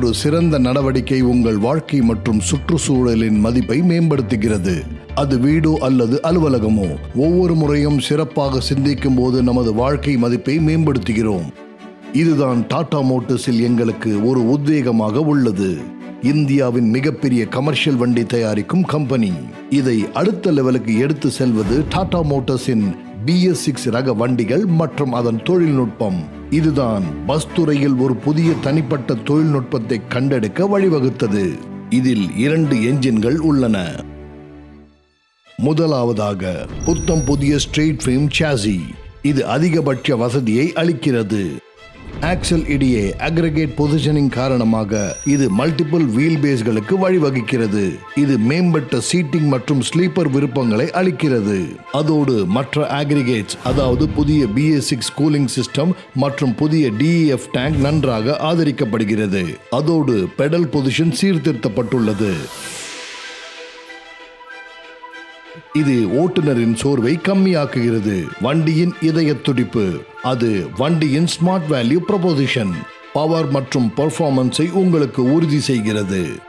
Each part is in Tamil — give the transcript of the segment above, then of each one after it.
ஒரு சிறந்த நடவடிக்கை உங்கள் வாழ்க்கை மற்றும் சுற்றுச்சூழலின் மதிப்பை மேம்படுத்துகிறது. அது வீடோ அல்லது அலுவலகமோ ஒவ்வொரு முறையும் சிறப்பாக சிந்திக்கும் போது நமது வாழ்க்கை மதிப்பை மேம்படுத்துகிறோம். இதுதான் டாடா மோட்டர்ஸில் எங்களுக்கு ஒரு உத்வேகமாக உள்ளது. இந்தியாவின் மிகப்பெரிய கமர்ஷியல் வண்டி தயாரிக்கும் கம்பெனி. இதை அடுத்த லெவலுக்கு எடுத்து செல்வது டாடா மோட்டார்ஸின் பிஎஸ் சிக்ஸ் ரக வண்டிகள் மற்றும் அதன் தொழில்நுட்பம். இதுதான் பஸ் துறையில் ஒரு புதிய தனிப்பட்ட தொழில்நுட்பத்தை கண்டெடுக்க வழிவகுத்தது. இதில் இரண்டு என்ஜின்கள் உள்ளன. முதலாவதாக புத்தம் புதிய ஸ்ட்ரெயிட் ஃபேம் சாசி இது அதிகபட்ச வசதியை அளிக்கிறது. ஆக்சல் இடையே அக்ரிகேட் பொசிஷனிங் காரணமாக இது மல்டிபிள் வீல் பேஸ்களுக்கு வழிவகுக்கிறது. இது மேம்பட்ட சீட்டிங் மற்றும் ஸ்லீப்பர் விருப்பங்களை அளிக்கிறது. அதோடு மற்ற அக்ரிகேட்ஸ் அதாவது புதிய பிஎஸ் சிக்ஸ் கூலிங் சிஸ்டம் மற்றும் புதிய டிஇஎஃப் டேங்க் நன்றாக ஆதரிக்கப்படுகிறது. அதோடு பெடல் பொசிஷன் சீர்திருத்தப்பட்டுள்ளது. இது ஓட்டுநரின் சோர்வை கம்மியாக்குகிறது. வண்டியின் இதய துடிப்பு. அது வண்டியின் ஸ்மார்ட் வேல்யூ ப்ரொபோசிஷன் பவர் மற்றும் பெர்ஃபார்மன்ஸை உங்களுக்கு உறுதி செய்கிறது.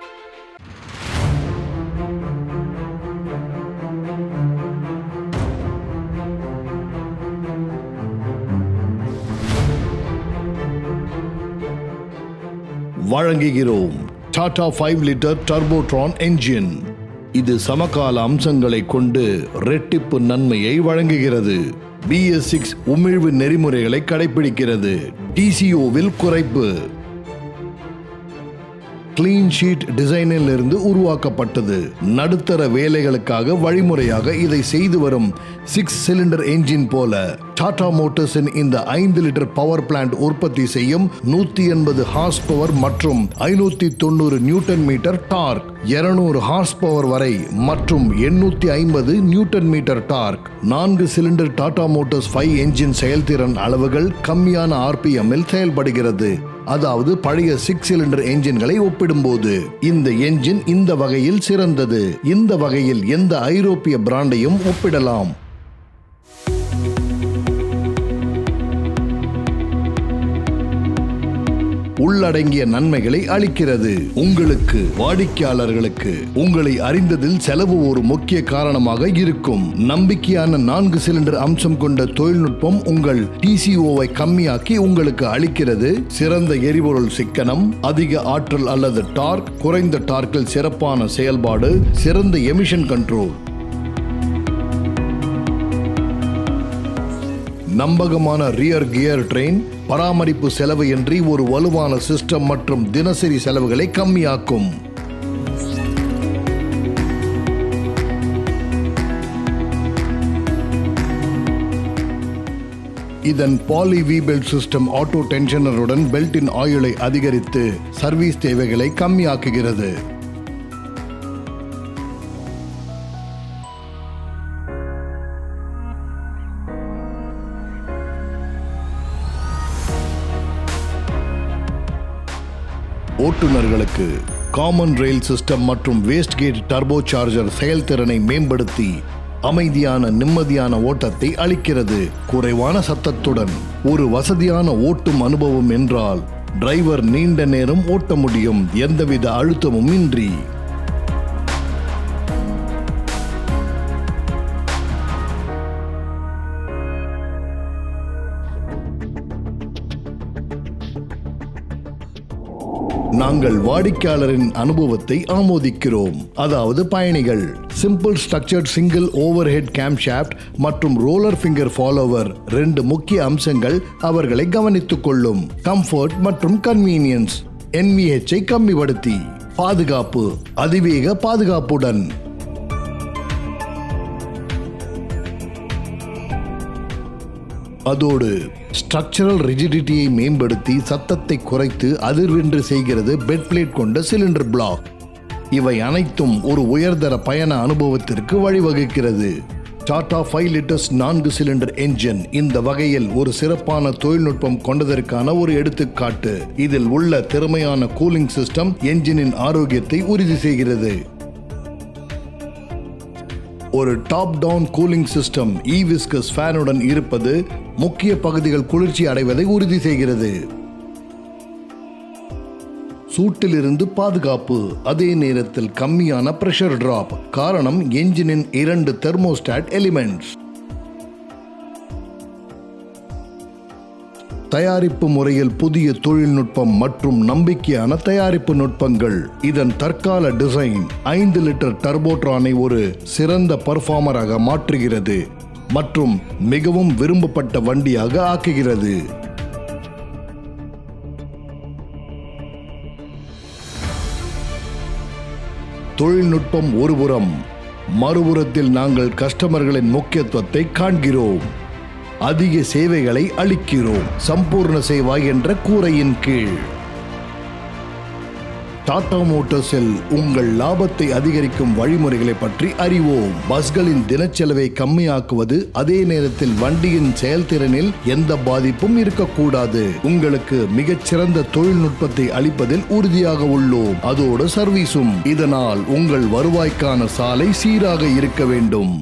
வழங்குகிறோம். Tata five litre Turbotron engine இது சமகால அம்சங்களை கொண்டு ரெட்டிப்பு நன்மையை வழங்குகிறது. பிஎஸ் சிக்ஸ் உமிழ்வு நெறிமுறைகளை கடைபிடிக்கிறது டிசிஓவில் குறைப்பு. கிளீன் ஷீட் டிசைனில் இருந்து உருவாக்கப்பட்டது. நடுத்தர வேலைகளுக்காக வழிமுறையாக இதை செய்து வரும் சிக்ஸ் சிலிண்டர் என்ஜின் போல. டாடா மோட்டார்ஸின் இந்த ஐந்து லிட்டர் பவர் பிளான்ட் உற்பத்தி செய்யும் நூத்தி எண்பது ஹார்ஸ் பவர் மற்றும் ஐநூத்தி தொண்ணூறு நியூட்டன் மீட்டர் டார்க் இருநூறு ஹார்ஸ் பவர் வரை மற்றும் எண்ணூத்தி ஐம்பது நியூட்டன் மீட்டர் டார்க் நான்கு cylinder Tata Motors five engine செயல்திறன் அளவுகள் கம்மியான ஆர்பிஎம்மில் செயல்படுகிறது. அதாவது பழைய சிக்ஸ் சிலிண்டர் என்ஜின்களை ஒப்பிடும்போது. இந்த என்ஜின் இந்த வகையில் சிறந்தது. இந்த வகையில் எந்த ஐரோப்பிய பிராண்டையும் ஒப்பிடலாம். உள்ளடங்கிய நன்மைகளை அளிக்கிறது. உங்களுக்கு வாடிக்கையாளர்களுக்கு உங்களை அறிந்ததில் செலவு ஒரு முக்கிய காரணமாக இருக்கும். நம்பிக்கையான நான்கு சிலிண்டர் அம்சம் கொண்ட தொழில்நுட்பம் உங்கள் டிசிஓவை கம்மியாக்கி உங்களுக்கு அளிக்கிறது. சிறந்த எரிபொருள் சிக்கனம் அதிக ஆற்றல் அல்லது டார்க் குறைந்த டார்க்கில் சிறப்பான செயல்பாடு சிறந்த எமிஷன் கண்ட்ரோல் நம்பகமான ரியர் கியர் ட்ரெயின் பராமரிப்பு செலவு இன்றி ஒரு வலுவான சிஸ்டம் மற்றும் தினசரி செலவுகளை கம்மியாக்கும். இதன் poly V belt system auto டென்ஷனருடன் பெல்ட்டின் ஆயுளை அதிகரித்து சர்வீஸ் தேவைகளை கம்மியாக்குகிறது. ஓட்டுநர்களுக்கு காமன் ரயில் சிஸ்டம் மற்றும் வேஸ்ட் கேட் டர்போ சார்ஜர் செயல்திறனை மேம்படுத்தி அமைதியான நிம்மதியான ஓட்டத்தை அளிக்கிறது. குறைவான சத்தத்துடன் ஒரு வசதியான ஓட்டும் அனுபவம் என்றால் டிரைவர் நீண்ட நேரம் ஓட்ட முடியும். எந்தவித அழுத்தமும் இன்றி. நாங்கள் வாடிக்கையாளரின் அனுபவத்தை ஆமோதிக்கிறோம். அதாவது பயணிகள். Simple structured single over head cam மற்றும் ரோலர் ஃபிங்கர் ஃபாலோவர் ரெண்டு முக்கிய அம்சங்கள் அவர்களை கவனித்துக் கொள்ளும். கம்ஃபர்ட் மற்றும் கன்வீனியன்ஸ் NVH கம்மிப்படுத்தி. பாதுகாப்பு. அதிவேக பாதுகாப்புடன். அதோடு ஸ்ட்ரக்சரல் ரிஜிடிட்டியை மேம்படுத்தி சத்தத்தை குறைத்து அதிர்வென்று செய்கிறது பெட் பிளேட் கொண்ட சிலிண்டர் பிளாக் இவை அனைத்தும் ஒரு உயர்தர பயண அனுபவத்திற்கு வழிவகுக்கிறது. டாடா ஃபைவ் லிட்டர்ஸ் நான்கு சிலிண்டர் என்ஜின் இந்த வகையில் ஒரு சிறப்பான தொழில்நுட்பம் கொண்டதற்கான ஒரு எடுத்துக்காட்டு. இதில் உள்ள திறமையான கூலிங் சிஸ்டம் என்ஜினின் ஆரோக்கியத்தை உறுதி செய்கிறது. ஒரு top down cooling system viscous ஃபேனுடன் இருப்பது முக்கிய பகுதிகள் குளிர்ச்சி அடைவதை உறுதி செய்கிறது. சூட்டிலிருந்து பாதுகாப்பு அதே நேரத்தில் கம்மியான பிரஷர் டிராப் காரணம் என்ஜினின் இரண்டு தெர்மோஸ்டாட் எலிமெண்ட்ஸ் தயாரிப்பு முறையில் புதிய தொழில்நுட்பம் மற்றும் நம்பிக்கையான தயாரிப்பு நுட்பங்கள். இதன் தற்கால டிசைன் ஐந்து லிட்டர் டர்போட்ரானை ஒரு சிறந்த பர்ஃபார்மராக மாற்றுகிறது மற்றும் மிகவும் விரும்பப்பட்ட வண்டியாக ஆக்குகிறது. தொழில்நுட்பம் ஒருபுறம் மறுபுறத்தில் நாங்கள் கஸ்டமர்களின் முக்கியத்துவத்தை காண்கிறோம். அதிக சேவைகளை அளிக்கிறோம். சம்பூர்ண சேவா என்ற கூரையின் கீழ். டாடா மோட்டார்ஸில் உங்கள் லாபத்தை அதிகரிக்கும் வழிமுறைகளை பற்றி அறிவோம். பஸ்களின் தினச்செலவை கம்மியாக்குவது அதே நேரத்தில் வண்டியின் செயல்திறனில் எந்த பாதிப்பும் இருக்கக்கூடாது. உங்களுக்கு மிகச்சிறந்த தொழில்நுட்பத்தை அளிப்பதில் உறுதியாக உள்ளோம். அதோடு சர்வீஸும் இதனால் உங்கள் வருவாய்க்கான சாலை சீராக இருக்க வேண்டும்.